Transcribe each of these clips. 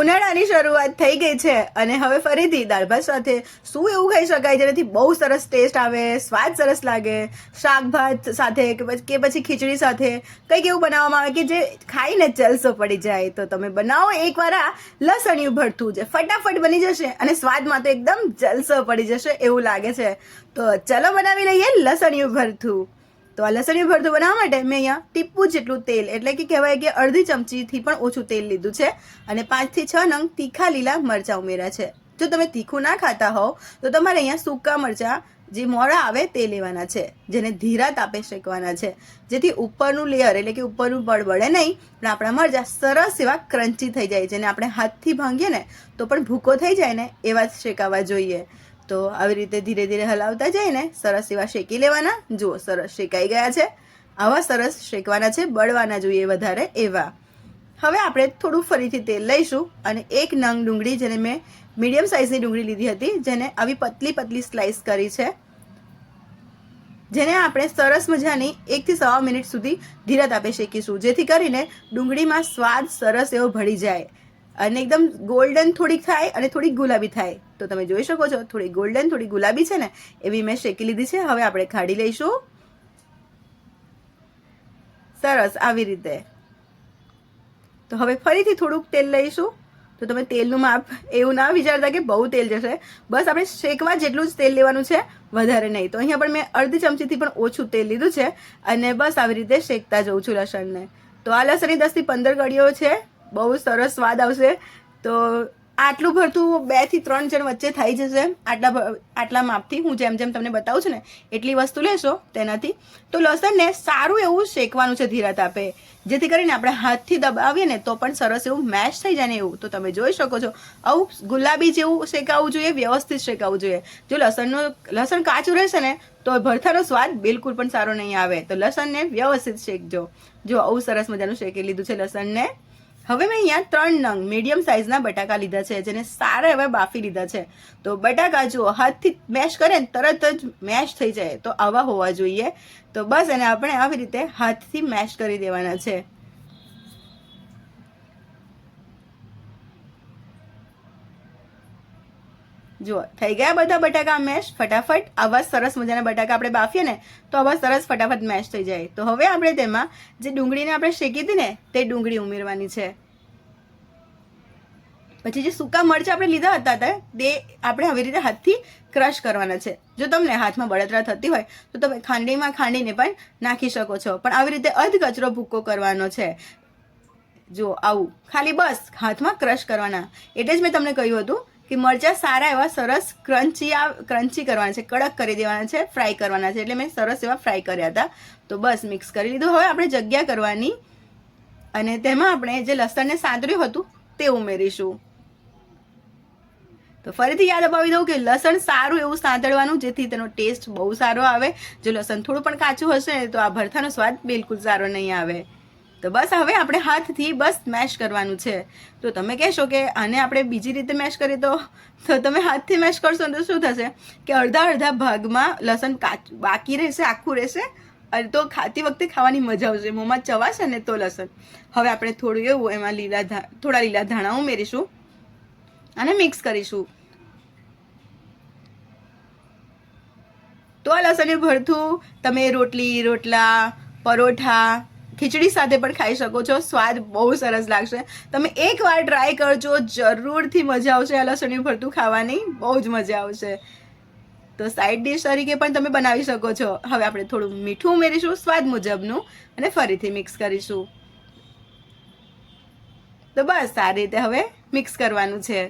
ઉનાળાની શરૂઆત થઈ ગઈ છે અને હવે ફરીથી દાળ ભાત સાથે શું એવું ખાઈ શકાય જેનાથી બહુ સરસ ટેસ્ટ આવે, સ્વાદ સરસ લાગે શાક ભાત સાથે કે પછી ખીચડી સાથે કંઈક એવું બનાવવામાં આવે કે જે ખાઈને જલસો પડી જાય. તો તમે બનાવો એકવાર આ લસણિયું ભરતું જે ફટાફટ બની જશે અને સ્વાદમાં તો એકદમ જલસો પડી જશે એવું લાગે છે. તો ચલો બનાવી લઈએ લસણિયું ભરતું તો આ લસણિયું ભરતું બનાવવા માટે મેં અહીંયા ટીપું જેટલું તેલ, એટલે કે કહેવાય કે અડધી ચમચીથી પણ ઓછું તેલ લીધું છે. અને પાંચથી છ નંગ તીખા લીલા મરચાં ઉમેર્યા છે. જો તમે તીખું ના ખાતા હોવ, તો તમારે અહીંયા સૂકા મરચાં જે મોડા આવે તે લેવાના છે, જેને ધીરા તાપે શેકવાના છે. જેથી ઉપરનું લેયર એટલે કે ઉપરનું બળ બળે નહીં, પણ આપણા મરચાં સરસ એવા ક્રન્ચી થઈ જાય, જેને આપણે હાથથી ભાંગીએ ને, તો પણ ભૂકો થઈ જાય ને, એવા જ શેકાવા જોઈએ. તો આવી રીતે ધીરે ધીરે હલાવતા જઈને સરસ એવા શેકી લેવાના. જુઓ, સરસ શેકાઈ ગયા છે. આવા સરસ શેકવાના છે, બળવાના જોઈએ વધારે એવા. હવે આપણે થોડું ફરીથી તેલ લઈશું અને એક નંગ ડુંગળી જેને મેં મીડિયમ સાઇઝની ડુંગળી લીધી હતી, જેને આવી પતલી પતલી સ્લાઇસ કરી છે. જેને આપણે સરસ મજાની એકથી સવા મિનિટ સુધી ધીરજ તાપે શેકીશું, જેથી કરીને ડુંગળીમાં સ્વાદ સરસ એવો ભળી જાય. અને એકદમ ગોલ્ડન થોડીક થાય અને થોડીક ગુલાબી થાય. તો તમે જોઈ શકો છો, થોડી ગોલ્ડન થોડી ગુલાબી છે ને, એવી મેં શેકી લીધી છે. હવે આપણે કાઢી લઈશું. સરસ, આવી રીતે. તો હવે ફરીથી થોડુંક તેલ લઈશું. તો તમે તેલનું માપ એવું ના વિચારતા કે બહુ તેલ જશે. બસ આપણે શેકવા જેટલું જ તેલ લેવાનું છે, વધારે નહીં. તો અહીંયા પણ મેં અડધી ચમચીથી પણ ઓછું તેલ લીધું છે અને બસ આવી રીતે શેકતા જઉં છું લસણને. તો આ લસણની દસથી પંદર કડીઓ છે. બહુ સરસ સ્વાદ આવશે. તો આટલું ભરતું બેથી ત્રણ જણ વચ્ચે થઈ જશે. આટલા આટલા માપથી હું જેમ જેમ તમને બતાવું છું ને, એટલી વસ્તુ લેશો તેનાથી. તો લસણને સારું એવું શેકવાનું છે ધીરા તાપે. જેથી કરીને આપણે હાથથી દબાવીએ ને તો પણ સરસ એવું મેશ થઈ જાય ને એવું. તો તમે જોઈ શકો છો, આવું ગુલાબી જેવું શેકાવવું જોઈએ, વ્યવસ્થિત શેકાવવું જોઈએ. જો લસણનું, લસણ કાચું રહેશે ને, તો ભરથાનો સ્વાદ બિલકુલ પણ સારો નહીં આવે. તો લસણને વ્યવસ્થિત શેકજો. જો આવું સરસ મજાનું શેકી લીધું છે લસણને. હવે મેં અહીંયા ત્રણ નંગ મીડિયમ સાઇઝના બટાકા લીધા છે, જેને સારા એવા બાફી લીધા છે. તો બટાકા જુઓ, હાથથી મેશ કરે ને તરત જ મેશ થઈ જાય. તો આવા હોવા જોઈએ. તો બસ એને આપણે આવી રીતે હાથથી મેશ કરી દેવાના છે. જુઓ, થઈ ગયા બધા બટાકા મેશ, ફટાફટ. આવા સરસ મજાના બટાકા આપણે બાફીએ ને, તો આવા સરસ ફટાફટ મેશ થઈ જાય. તો હવે આપણે તેમાં જે ડુંગળીને આપણે શેકી હતી ને, તે ડુંગળી ઉમેરવાની છે. પછી જે સૂકા મરચાં આપણે લીધા હતા તે આપણે આવી રીતે હાથથી ક્રશ કરવાના છે. જો તમને હાથમાં બળતરા થતી હોય, તો તમે ખાંડીમાં ખાંડીને પણ નાખી શકો છો. પણ આવી રીતે અધ કચરો ભૂકો કરવાનો છે. જો આવું. ખાલી બસ, હાથમાં ક્રશ કરવાના. એટલે જ મેં તમને કહ્યું હતું કે મરચાં સારા એવા સરસ ક્રન્ચી આ ક્રન્ચી કરવાના છે, કડક કરી દેવાના છે, ફ્રાય કરવાના છે. એટલે મેં સરસ એવા ફ્રાય કર્યા હતા. તો બસ મિક્સ કરી લીધું. હવે આપણે જગ્યા કરવાની અને તેમાં આપણે જે લસણને સાંતર્યું હતું તે ઉમેરીશું. તો ફરીથી યાદ અપાવી દઉં કે લસણ સારું એવું સાંતળવાનું, જેથી તેનો ટેસ્ટ બહુ સારો આવે. જો લસણ થોડું પણ કાચું હશે તો આ ભરથાનો સ્વાદ બિલકુલ સારો નહીં આવે. તો બસ હવે આપણે હાથથી બસ મેશ કરવાનું છે. તો તમે કહેશો કે આને આપણે બીજી રીતે મેશ કરીએ તો? તો તમે હાથથી મેશ કરશો તો શું થશે? કે અડધા અડધા ભાગમાં લસણ બાકી રહેશે, આખું રહેશે, અને તો ખાતી વખતે ખાવાની મજા આવશે. મોંમાં ચવાશે ને તો લસણ. હવે આપણે થોડું એવું એમાં લીલા થોડા લીલા ધાણા ઉમેરીશું અને મિક્સ કરીશું. તો આ લસણનું ભરથું. તમે રોટલી, રોટલા, પરોઠા ખીચડી સાથે પણ ખાઈ શકો છો. સ્વાદ બહુ સરસ લાગશે. તમે એકવાર ટ્રાય કરજો. જરૂરથી મજા આવશે. આ લસણનું ભરતું ખાવાની બહુ જ મજા આવશે. તો સાઈડ ડિશ તરીકે પણ તમે બનાવી શકો છો. હવે આપણે થોડું મીઠું ઉમેરીશું, સ્વાદ મુજબનું, અને ફરીથી મિક્સ કરીશું. તો બસ સારી રીતે હવે મિક્સ કરવાનું છે.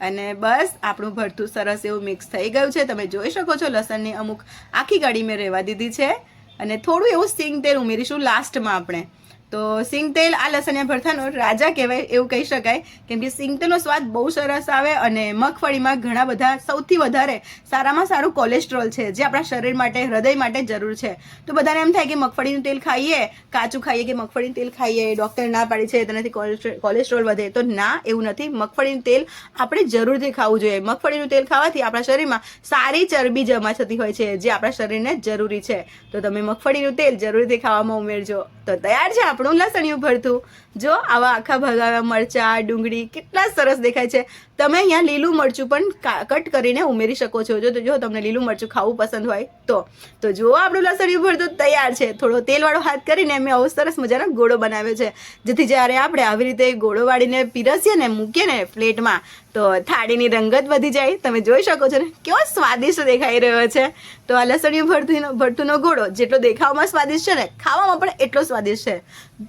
અને બસ આપણું ભરતું સરસ એવું મિક્સ થઈ ગયું છે. તમે જોઈ શકો છો, લસણની અમુક આખી કડી મેં રહેવા દીધી છે. અને થોડું એવું સિંગ તેલ ઉમેરીશું લાસ્ટમાં આપણે. તો સિંગતેલ આ લસણિયા ભરથાનો રાજા કહેવાય એવું કહી શકાય. કેમ કે સિંગ તેલનો સ્વાદ બહુ સરસ આવે અને મગફળીમાં ઘણા બધા સૌથી વધારે સારામાં સારું કોલેસ્ટ્રોલ છે, જે આપણા શરીર માટે, હૃદય માટે જરૂર છે. તો બધાને એમ થાય કે મગફળીનું તેલ ખાઈએ, કાચું ખાઈએ કે મગફળીનું તેલ ખાઈએ ડૉક્ટર ના પાડી છે, તેનાથી કોલેસ્ટ્રો- કોલેસ્ટ્રોલ વધે. તો ના, એવું નથી. મગફળીનું તેલ આપણે જરૂરથી ખાવું જોઈએ. મગફળીનું તેલ ખાવાથી આપણા શરીરમાં સારી ચરબી જમા થતી હોય છે, જે આપણા શરીરને જરૂરી છે. તો તમે મગફળીનું તેલ જરૂરથી ખાવામાં ઉમેરજો. તો તૈયાર છે આપણું આપણું લસણિયું ભરતું. જો આવા આખા ભગાવ્યા મરચાં, ડુંગળી કેટલા સરસ દેખાય છે. તમે અહીંયા લીલું મરચું પણ કટ કરીને ઉમેરી શકો છો. જો જો તમને લીલું મરચું ખાવું પસંદ હોય, તો. તો જો આપણું લસણિયું ભરતું તૈયાર છે. થોડો તેલવાળો હાથ કરીને મેં આવો સરસ મજાનો ગોળો બનાવ્યો છે. જેથી જ્યારે આપણે આવી રીતે ગોળો વાળીને પીરસીએ ને મૂકીએ ને પ્લેટમાં તો થાળીની રંગત વધી જાય. તમે જોઈ શકો છો ને, કેવો સ્વાદિષ્ટ દેખાઈ રહ્યો છે. તો આ લસણીયું ભરતીનો, ભરતુંનો ગોળો જેટલો દેખાવમાં સ્વાદિષ્ટ છે ને, ખાવામાં પણ એટલો સ્વાદિષ્ટ છે.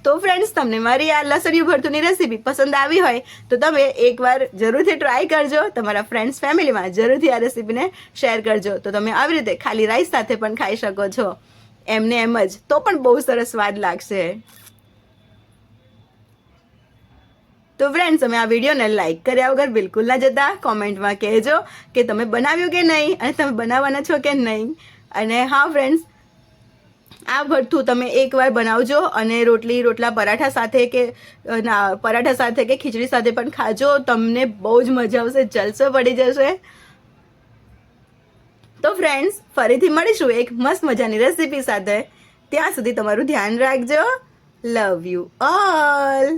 તો ફ્રેન્ડ્સ તમને મારી આ લસણીયું ભરતુંની રેસીપી પસંદ આવી હોય, તો તમે એકવાર જરૂરથી ટ્રાય કરજો. તમારા ફ્રેન્ડ્સ ફેમિલીમાં જરૂરથી આ રેસીપીને શેર કરજો. તો તમે આવી રીતે ખાલી રાઈસ સાથે પણ ખાઈ શકો છો. એમને એમ જ. તો પણ બહુ સરસ સ્વાદ લાગશે. તો ફ્રેન્ડ્સ તમે આ વિડીયોને લાઇક કર્યા વગર બિલકુલ ના જતા. કોમેન્ટમાં કહેજો કે તમે બનાવ્યું કે નહીં અને તમે બનાવવાના છો કે નહીં. અને હા ફ્રેન્ડ્સ આ ભરથું તમે એકવાર બનાવજો અને રોટલી, રોટલા, પરાઠા સાથે કે, ના, પરાઠા સાથે કે ખીચડી સાથે પણ ખાજો. તમને બહુ જ મજા આવશે, જલસો પડી જશે. તો ફ્રેન્ડ્સ ફરીથી મળીશું એક મસ્ત મજાની રેસીપી સાથે. ત્યાં સુધી તમારું ધ્યાન રાખજો. Love you all